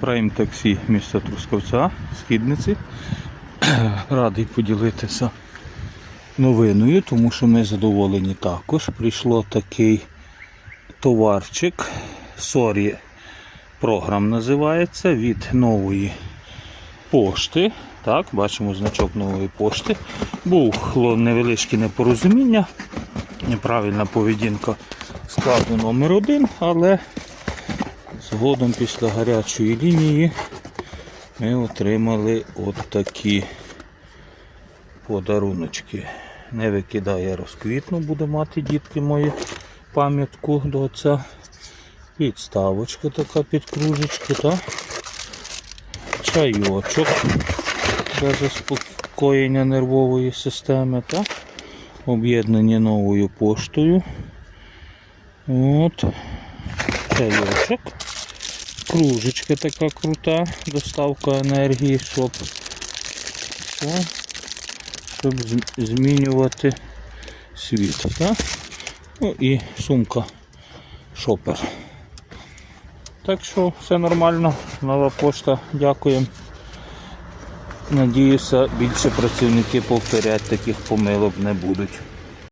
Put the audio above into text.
Прайм таксі міста Трускавця, східниці. Радий поділитися новиною, тому що ми задоволені також. Прийшло такий товарчик. Сорі програм називається від нової пошти. Так, бачимо значок нової пошти. Було невеличке непорозуміння, неправильна поведінка складу номер один, але згодом після гарячої лінії ми отримали от такі подаруночки. Не викидає розквітну, буде мати дітки мої пам'ятку до отця. Підставочка така під кружечку, та чайочок для заспокоєння нервової системи, та об'єднані новою поштою. От, чайочок. Кружечка така крута, доставка енергії, щоб, щоб змінювати світ. Та? Ну і сумка шопер. Так що все нормально, нова пошта, дякуємо. Надіюся, більше працівники повторять таких помилок не будуть.